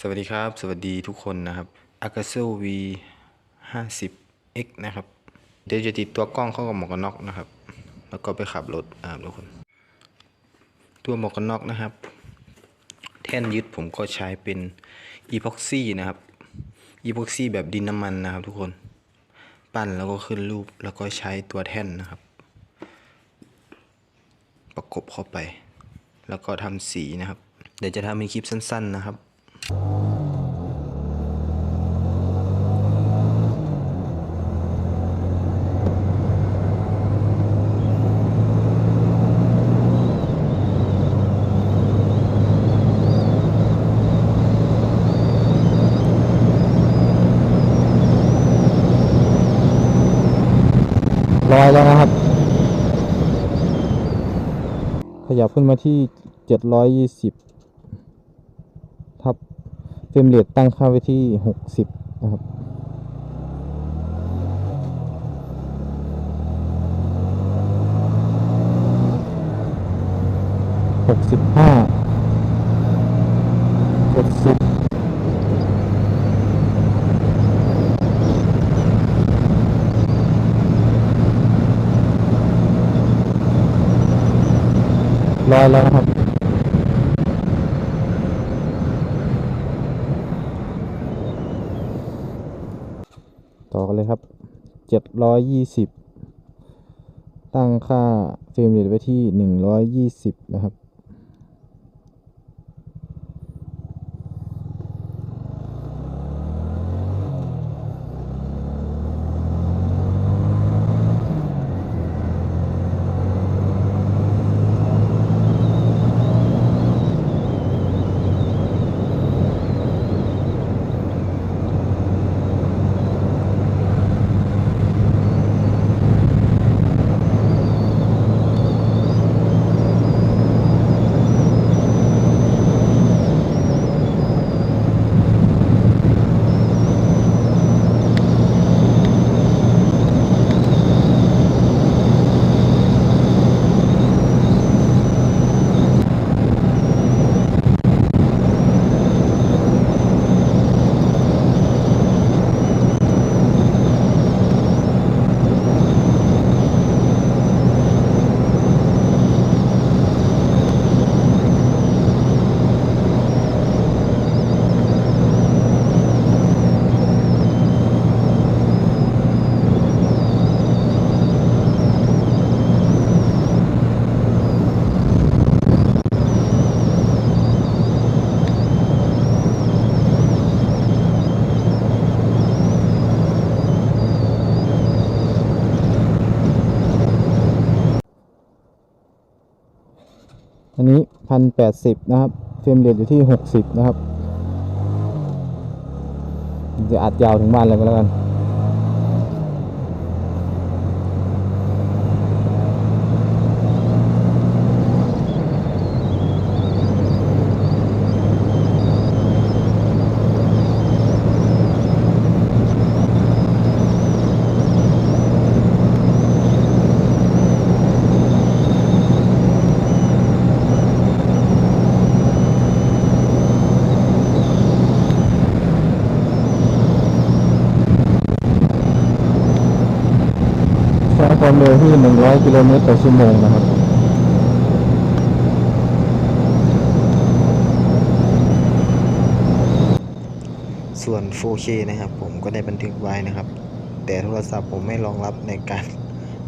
สวัสดีครับ สวัสดีทุกคนนะครับ a g a s o V 50 X นะครับ เดี๋ยวจะติดตัวกล้องเข้ากับหมวกกันน็อกนะครับ แล้วก็ไปขับรถนะครับทุกคน ตัวหมวกกันน็อกนะครับ แท่นยึดผมก็ใช้เป็นอีพ็อกซี่นะครับอีพ็อกซี่แบบดินน้ำมันนะครับ ทุกคน ปั้นแล้วก็ขึ้นรูปแล้วก็ใช้ตัวแท่นนะครับ ประกบเข้าไป แล้วก็ทำสีนะครับ เดี๋ยวจะทำเป็นคลิปสั้น ๆนะครับ ร้อยแล้วนะครับ ขยับขึ้นมาที่เจ็ดร้อยยี่สิบทับ เฟรมเรทตั้งค่าไว้ที่หกสิบนะครับ หกสิบห้าเจ็ดสิบร้อยแล้วครับ ต่อกันเลยครับเจ็ดร้อยยี่สิบตั้งค่าเฟรมเรทไว้ที่หนึ่งร้อยยี่สิบนะครับ อันนี้พันแปดสิบนะครับ เฟรมเรทอยู่ที่หกสิบนะครับ จะอัดยาวถึงบ้านเลยก็แล้วกัน ใช้ ความเร็วที่ 100 กิโลเมตรต่อชั่วโมงนะครับส่วน 4K นะครับ ผมก็ได้บันทึกไว้นะครับ แต่โทรศัพท์ผมไม่รองรับในการ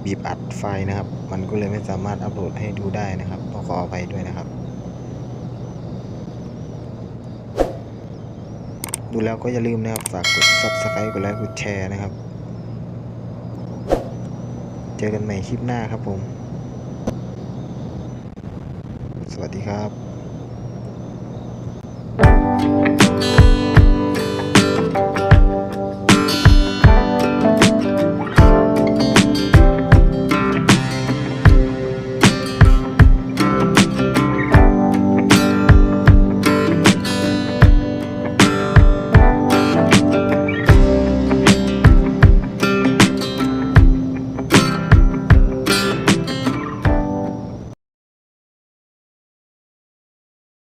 บีบอัดไฟนะครับ มันก็เลยไม่สามารถอัปโหลดให้ดูได้นะครับต้องขออภัยด้วยนะครับ ดูแล้วก็อย่าลืมนะครับฝากกด Subscribe กดไลค์กดแชร์นะครับ เจอกันใหม่คลิปหน้าครับผม สวัสดีครับ